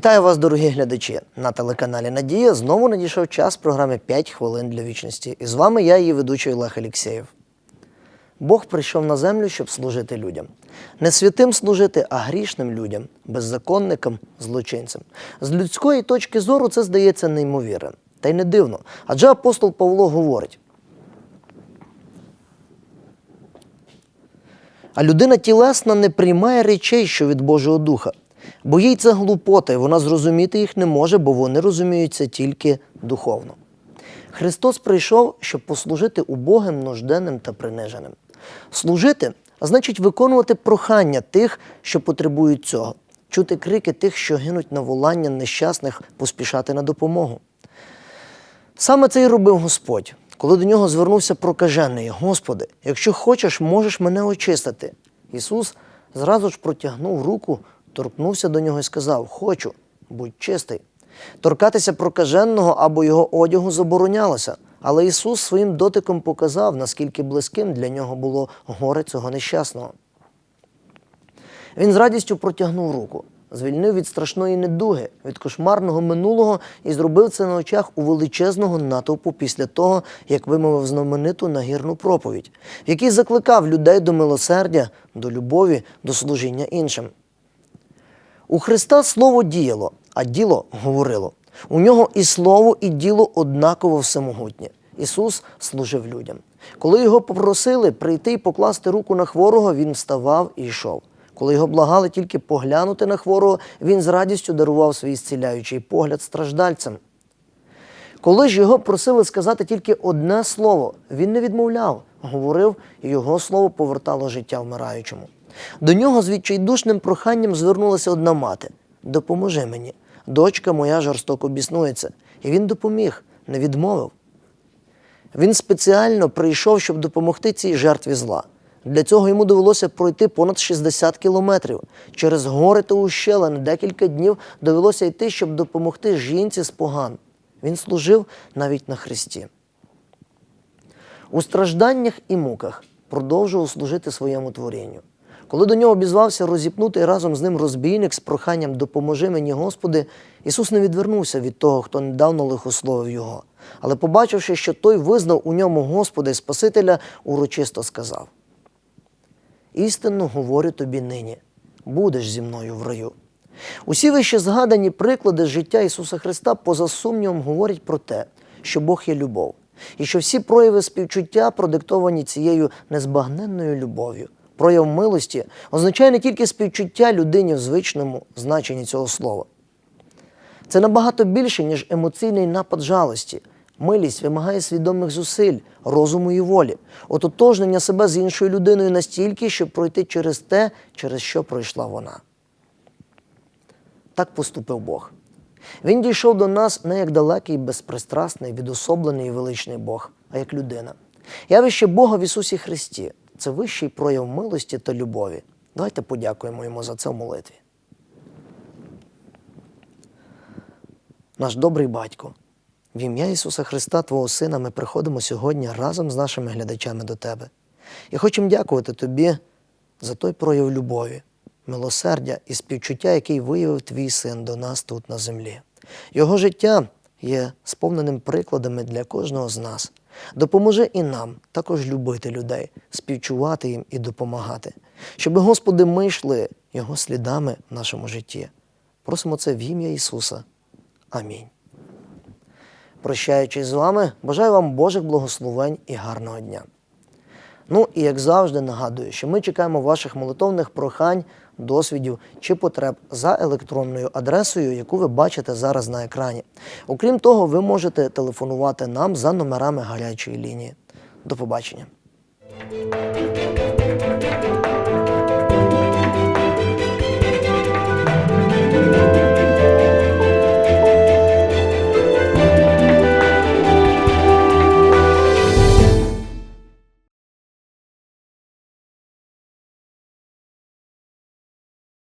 Вітаю вас, дорогі глядачі! На телеканалі Надія знову надійшов час програми «5 хвилин для вічності. І з вами я, її ведучий Олег Алєксєєв. Бог прийшов на землю, щоб служити людям. Не святим служити, а грішним людям, беззаконникам, злочинцям. З людської точки зору це здається неймовірним. Та й не дивно. Адже апостол Павло говорить. А людина тілесна не приймає речей, що від Божого Духа, бо їй це глупота, і вона зрозуміти їх не може, бо вони розуміються тільки духовно. Христос прийшов, щоб послужити убогим, нужденним та приниженим. Служити значить виконувати прохання тих, що потребують цього, чути крики тих, що гинуть на волання нещасних, поспішати на допомогу. Саме це й робив Господь, коли до нього звернувся прокажений, Господи, якщо хочеш, можеш мене очистити. Ісус зразу ж протягнув руку, торкнувся до нього і сказав: Хочу, будь чистий. Торкатися прокаженого або його одягу заборонялося, але Ісус своїм дотиком показав, наскільки близьким для нього було горе цього нещасного. Він з радістю протягнув руку, звільнив від страшної недуги, від кошмарного минулого і зробив це на очах у величезного натовпу після того, як вимовив знамениту нагірну проповідь, в якій закликав людей до милосердя, до любові, до служіння іншим. У Христа слово діяло, а діло говорило. У нього і слово, і діло однаково всемогутнє. Ісус служив людям. Коли його попросили прийти і покласти руку на хворого, він вставав і йшов. Коли його благали тільки поглянути на хворого, він з радістю дарував свій зціляючий погляд страждальцям. Коли ж його просили сказати тільки одне слово, він не відмовляв, говорив, і його слово повертало життя вмираючому. До нього з відчайдушним проханням звернулася одна мати: Допоможи мені, дочка моя жорстоко біснується. І він допоміг, не відмовив. Він спеціально прийшов, щоб допомогти цій жертві зла. Для цього йому довелося пройти понад 60 кілометрів. Через гори та ущелини декілька днів довелося йти, щоб допомогти жінці з поган. Він служив навіть на хресті. У стражданнях і муках продовжував служити своєму творінню. Коли до нього обізвався розіпнутий разом з ним розбійник з проханням Допоможи мені, Господи, Ісус не відвернувся від того, хто недавно лихословив його. Але, побачивши, що той визнав у ньому Господа і Спасителя, урочисто сказав: Істинно говорю тобі нині, будеш зі мною в раю. Усі вище згадані приклади життя Ісуса Христа поза сумнівом говорять про те, що Бог є любов, і що всі прояви співчуття продиктовані цією незбагненною любов'ю. Прояв милості означає не тільки співчуття людині в звичному значенні цього слова. Це набагато більше, ніж емоційний напад жалості. Милість вимагає свідомих зусиль, розуму і волі, ототожнення себе з іншою людиною настільки, щоб пройти через те, через що пройшла вона. Так поступив Бог. Він дійшов до нас не як далекий, безпристрасний, відособлений і величний Бог, а як людина. Явище Бога в Ісусі Христі це вищий прояв милості та любові. Давайте подякуємо йому за це в молитві. Наш добрий батько, в ім'я Ісуса Христа, Твого Сина, ми приходимо сьогодні разом з нашими глядачами до Тебе. І хочемо дякувати Тобі за той прояв любові, милосердя і співчуття, який виявив Твій син до нас тут на землі. Його життя є сповненим прикладами для кожного з нас. Допоможи і нам також любити людей, співчувати їм і допомагати, щоб, Господи, ми йшли Його слідами в нашому житті. Просимо це в ім'я Ісуса. Амінь. Прощаючись з вами, бажаю вам Божих благословень і гарного дня. Ну і як завжди нагадую, що ми чекаємо ваших молитовних прохань, досвідів чи потреб за електронною адресою, яку ви бачите зараз на екрані. Окрім того, ви можете телефонувати нам за номерами гарячої лінії. До побачення.